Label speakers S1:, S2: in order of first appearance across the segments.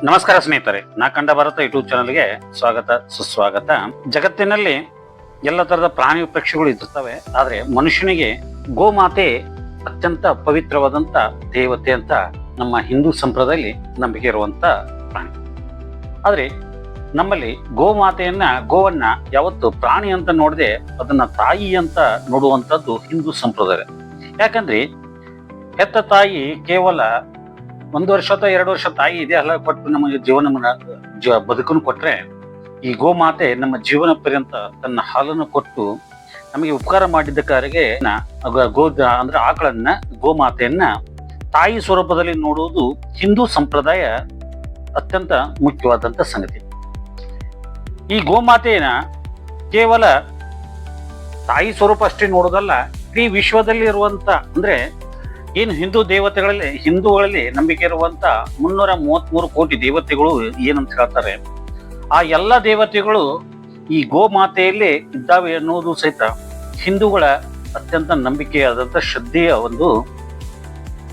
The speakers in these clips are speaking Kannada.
S1: ನಮಸ್ಕಾರ ಸ್ನೇಹಿತರೆ, ನಾ ಕಂಡ ಭಾರತ ಯೂಟ್ಯೂಬ್ ಚಾನಲ್ಗೆ ಸ್ವಾಗತ, ಸುಸ್ವಾಗತ. ಜಗತ್ತಿನಲ್ಲಿ ಎಲ್ಲ ತರದ ಪ್ರಾಣಿ ಪಕ್ಷಿಗಳು ಇರ್ತವೆ ಆದ್ರೆ ಮನುಷ್ಯನಿಗೆ ಗೋಮಾತೆ ಅತ್ಯಂತ ಪವಿತ್ರವಾದಂತ ದೇವತೆ ಅಂತ ನಮ್ಮ ಹಿಂದೂ ಸಂಪ್ರದಾಯದಲ್ಲಿ ನಂಬಿಕೆ ಇರುವಂತ ಪ್ರಾಣಿ. ಆದ್ರೆ ನಮ್ಮಲ್ಲಿ ಗೋಮಾತೆಯನ್ನ, ಗೋವನ್ನ ಯಾವತ್ತು ಪ್ರಾಣಿ ಅಂತ ನೋಡದೆ ಅದನ್ನ ತಾಯಿ ಅಂತ ನೋಡುವಂತದ್ದು ಹಿಂದೂ ಸಂಪ್ರದಾಯ. ಯಾಕಂದ್ರೆ ಹೆತ್ತ ತಾಯಿ ಕೇವಲ ಒಂದು ವರ್ಷ ಅಥವಾ ಎರಡು ವರ್ಷ ತಾಯಿ ಇದೆ ಹಲ ಕೊಟ್ಟು ನಮಗೆ ಜೀವನ ಬದುಕನ್ನು ಕೊಟ್ರೆ ಈ ಗೋಮಾತೆ ನಮ್ಮ ಜೀವನ ಪರ್ಯಂತ ತನ್ನ ಹಾಲನ್ನು ಕೊಟ್ಟು ನಮಗೆ ಉಪಕಾರ ಮಾಡಿದ್ದ ಕಾರಿಗೆ ಗ- ಗೋ ಅಂದ್ರೆ ಆಕಳನ್ನ ಗೋಮಾತೆಯನ್ನ ತಾಯಿ ಸ್ವರೂಪದಲ್ಲಿ ನೋಡುವುದು ಹಿಂದೂ ಸಂಪ್ರದಾಯ ಅತ್ಯಂತ ಮುಖ್ಯವಾದಂತ ಸಂಗತಿ. ಈ ಗೋಮಾತೆಯನ್ನ ಕೇವಲ ತಾಯಿ ಸ್ವರೂಪ ಅಷ್ಟೇ ನೋಡೋದಲ್ಲ ಇಡೀ ವಿಶ್ವದಲ್ಲಿ ಇರುವಂತ ಅಂದ್ರೆ ಏನು ಹಿಂದೂ ದೇವತೆಗಳಲ್ಲಿ, ಹಿಂದೂಗಳಲ್ಲಿ ನಂಬಿಕೆ ಇರುವಂತ ಮುನ್ನೂರ ಮೂವತ್ಮೂರು ಕೋಟಿ ದೇವತೆಗಳು ಏನಂತ ಹೇಳ್ತಾರೆ? ಆ ಎಲ್ಲ ದೇವತೆಗಳು ಈ ಗೋಮಾತೆಯಲ್ಲೇ ಇದ್ದಾವೆ ಅನ್ನೋದು ಸಹಿತ ಹಿಂದೂಗಳ ಅತ್ಯಂತ ನಂಬಿಕೆಯಾದಂತ ಶ್ರದ್ಧೆಯ ಒಂದು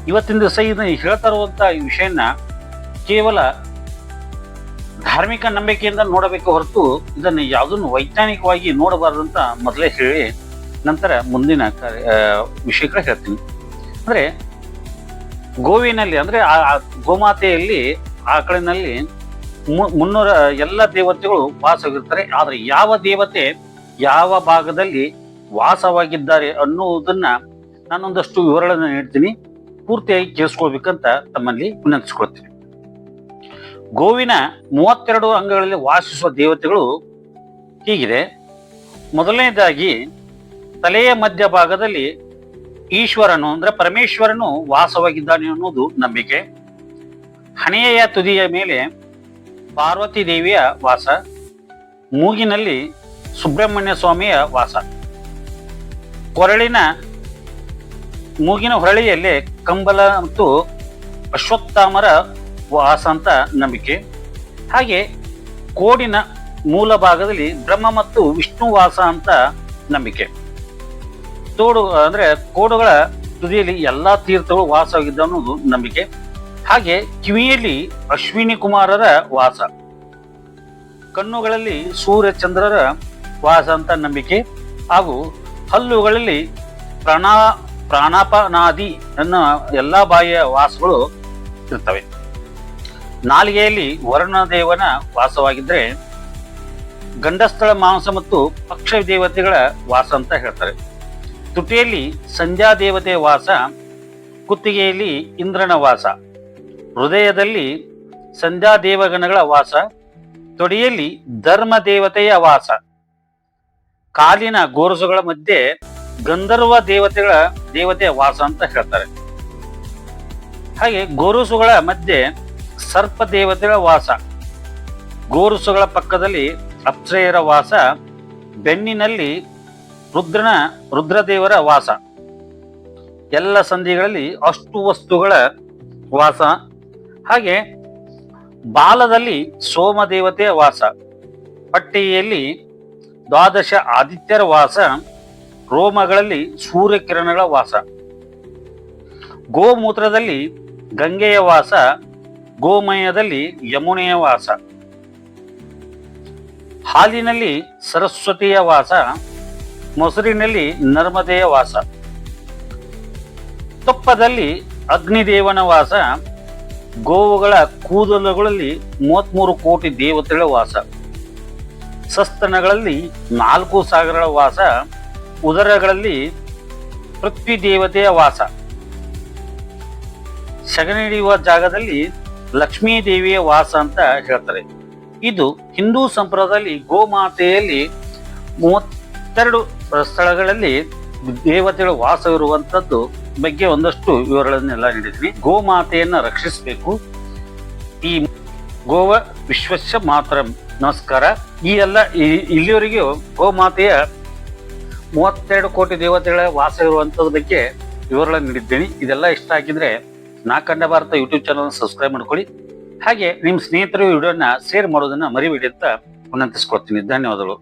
S1: ಇವತ್ತಿನ ದಿವಸ ಇದನ್ನ ಹೇಳ್ತಾ ಇರುವಂಥ ಈ ವಿಷಯನ ಕೇವಲ ಧಾರ್ಮಿಕ ನಂಬಿಕೆಯಿಂದ ನೋಡಬೇಕು ಹೊರತು ಇದನ್ನು ಯಾವುದನ್ನು ವೈಜ್ಞಾನಿಕವಾಗಿ ನೋಡಬಾರದಂತ ಮೊದಲೇ ಹೇಳಿ ನಂತರ ಮುಂದಿನ ವಿಷಯಗಳ ಹೇಳ್ತೀನಿ. ಅಂದ್ರೆ ಗೋವಿನಲ್ಲಿ ಅಂದ್ರೆ ಆ ಗೋಮಾತೆಯಲ್ಲಿ ಆಕಳಿನಲ್ಲಿ ಮುನ್ನೂರ ಎಲ್ಲ ದೇವತೆಗಳು ವಾಸವಾಗಿರ್ತಾರೆ. ಆದ್ರೆ ಯಾವ ದೇವತೆ ಯಾವ ಭಾಗದಲ್ಲಿ ವಾಸವಾಗಿದ್ದಾರೆ ಅನ್ನುವುದನ್ನ ನಾನೊಂದಷ್ಟು ವಿವರಣೆ ನೀಡ್ತೀನಿ. ಪೂರ್ತಿಯಾಗಿ ಕೇಳಿಸ್ಕೊಳ್ಬೇಕಂತ ತಮ್ಮಲ್ಲಿ ವಿನಂತಿಸ್ಕೊಳ್ತೀನಿ. ಗೋವಿನ ಮೂವತ್ತೆರಡು ಅಂಗಗಳಲ್ಲಿ ವಾಸಿಸುವ ದೇವತೆಗಳು ಹೀಗಿದೆ. ಮೊದಲನೇದಾಗಿ ತಲೆಯ ಮಧ್ಯಭಾಗದಲ್ಲಿ ಈಶ್ವರನು ಅಂದ್ರೆ ಪರಮೇಶ್ವರನು ವಾಸವಾಗಿದ್ದಾನೆ ಅನ್ನೋದು ನಂಬಿಕೆ. ಹಣೆಯ ತುದಿಯ ಮೇಲೆ ಪಾರ್ವತಿ ದೇವಿಯ ವಾಸ, ಮೂಗಿನಲ್ಲಿ ಸುಬ್ರಹ್ಮಣ್ಯ ಸ್ವಾಮಿಯ ವಾಸ. ಕೊರಳಿನ ಮೂಗಿನ ಹೊರಳಿಯಲ್ಲಿ ಕಂಬಲ ಮತ್ತು ಅಶ್ವತ್ಥಾಮರ ವಾಸ ಅಂತ ನಂಬಿಕೆ. ಹಾಗೆ ಕೋಡಿನ ಮೂಲ ಭಾಗದಲ್ಲಿ ಬ್ರಹ್ಮ ಮತ್ತು ವಿಷ್ಣು ವಾಸ ಅಂತ ನಂಬಿಕೆ. ತೋಡು, ಅಂದ್ರೆ ಕೋಡುಗಳ ತುದಿಯಲ್ಲಿ ಎಲ್ಲಾ ತೀರ್ಥಗಳು ವಾಸವಾಗಿದ್ದ ಅನ್ನೋದು ನಂಬಿಕೆ. ಹಾಗೆ ಕಿವಿಯಲ್ಲಿ ಅಶ್ವಿನಿ ಕುಮಾರರ ವಾಸ. ಕಣ್ಣುಗಳಲ್ಲಿ ಸೂರ್ಯ ಚಂದ್ರರ ವಾಸ ಅಂತ ನಂಬಿಕೆ. ಹಾಗೂ ಹಲ್ಲುಗಳಲ್ಲಿ ಪ್ರಾಣ, ಪ್ರಾಣಾಪನಾದಿ ಅನ್ನೋ ಎಲ್ಲಾ ಬಾಯಿಯ ವಾಸಗಳು ಇರ್ತವೆ. ನಾಲಿಗೆಯಲ್ಲಿ ವರುಣದೇವನ ವಾಸವಾಗಿದ್ರೆ ಗಂಡಸ್ಥಳ ಮಾಂಸ ಮತ್ತು ಪಕ್ಷ ದೇವತೆಗಳ ವಾಸ ಅಂತ ಹೇಳ್ತಾರೆ. ತುಟಿಯಲ್ಲಿ ಸಂಧ್ಯಾ ದೇವತೆ ವಾಸ, ಕುತ್ತಿಗೆಯಲ್ಲಿ ಇಂದ್ರನ ವಾಸ, ಹೃದಯದಲ್ಲಿ ಸಂಧ್ಯಾ ದೇವಗಣಗಳ ವಾಸ, ತೊಡೆಯಲ್ಲಿ ಧರ್ಮ ದೇವತೆಯ ವಾಸ. ಕಾಲಿನ ಗೋರಸುಗಳ ಮಧ್ಯೆ ಗಂಧರ್ವ ದೇವತೆಗಳ ದೇವತೆಯ ವಾಸ ಅಂತ ಹೇಳ್ತಾರೆ. ಹಾಗೆ ಗೋರುಸುಗಳ ಮಧ್ಯೆ ಸರ್ಪ ದೇವತೆಗಳ ವಾಸ, ಗೋರುಸುಗಳ ಪಕ್ಕದಲ್ಲಿ ಅಪ್ಸರೆಯರ ವಾಸ, ಬೆನ್ನಿನಲ್ಲಿ ರುದ್ರನ ರುದ್ರದೇವರ ವಾಸ. ಎಲ್ಲ ಸಂಧಿಗಳಲ್ಲಿ ಅಷ್ಟು ವಸ್ತುಗಳ ವಾಸ. ಹಾಗೆ ಬಾಲದಲ್ಲಿ ಸೋಮದೇವತೆಯ ವಾಸ. ಪಟ್ಟಿಯಲ್ಲಿ ದ್ವಾದಶ ಆದಿತ್ಯರ ವಾಸ. ರೋಮಗಳಲ್ಲಿ ಸೂರ್ಯಕಿರಣಗಳ ವಾಸ. ಗೋಮೂತ್ರದಲ್ಲಿ ಗಂಗೆಯ ವಾಸ. ಗೋಮಯದಲ್ಲಿ ಯಮುನೆಯ ವಾಸ. ಹಾಲಿನಲ್ಲಿ ಸರಸ್ವತಿಯ ವಾಸ. ಮೊಸರಿನಲ್ಲಿ ನರ್ಮದೆಯ ವಾಸ. ತುಪ್ಪದಲ್ಲಿ ಅಗ್ನಿದೇವನ ವಾಸ. ಗೋವುಗಳ ಕೂದಲುಗಳಲ್ಲಿ ಮೂವತ್ಮೂರು ಕೋಟಿ ದೇವತೆಗಳ ವಾಸ. ಸಸ್ತನಗಳಲ್ಲಿ ನಾಲ್ಕು ಸಾಗರಗಳ ವಾಸ. ಉದರಗಳಲ್ಲಿ ಪೃಥ್ವಿ ದೇವತೆಯ ವಾಸ. ಸಗಣಿ ಹಿಡಿಯುವ ಜಾಗದಲ್ಲಿ ಲಕ್ಷ್ಮೀ ದೇವಿಯ ವಾಸ ಅಂತ ಹೇಳ್ತಾರೆ. ಇದು ಹಿಂದೂ ಸಂಪ್ರದಾಯದಲ್ಲಿ ಗೋಮಾತೆಯಲ್ಲಿ ಮೂವತ್ತೆರಡು ಸ್ಥಳಗಳಲ್ಲಿ ದೇವತೆಗಳ ವಾಸವಿರುವಂತದ್ದು ಬಗ್ಗೆ ಒಂದಷ್ಟು ವಿವರಗಳನ್ನೆಲ್ಲ ನೀಡಿದ್ವಿ ಗೋಮಾತೆಯನ್ನ ರಕ್ಷಿಸಬೇಕು. ಈ ಗೋವ ವಿಶ್ವಸ್ಯ ಮಾತ್ರ ನಮಸ್ಕಾರ. ಈ ಎಲ್ಲ ಇಲ್ಲಿವರೆಗೆ ಗೋಮಾತೆಯ ಮೂವತ್ತೆರಡು ಕೋಟಿ ದೇವತೆಗಳ ವಾಸ ಇರುವಂತದ ಬಗ್ಗೆ ವಿವರಗಳನ್ನು ನೀಡಿದ್ದೇನೆ. ಇದೆಲ್ಲ ಇಷ್ಟ ಆಗಿದ್ರೆ ನಾ ಕಂಡ ಭಾರತ ಯೂಟ್ಯೂಬ್ ಚಾನಲ್ ಸಬ್ಸ್ಕ್ರೈಬ್ ಮಾಡ್ಕೊಳ್ಳಿ. ಹಾಗೆ ನಿಮ್ಮ ಸ್ನೇಹಿತರು ವಿಡಿಯೋನ ಶೇರ್ ಮಾಡೋದನ್ನ ಮರಿಬೇಡಿ ಅಂತ ವಿನಂತಿಸ್ಕೊಳ್ತೀನಿ ಧನ್ಯವಾದಗಳು.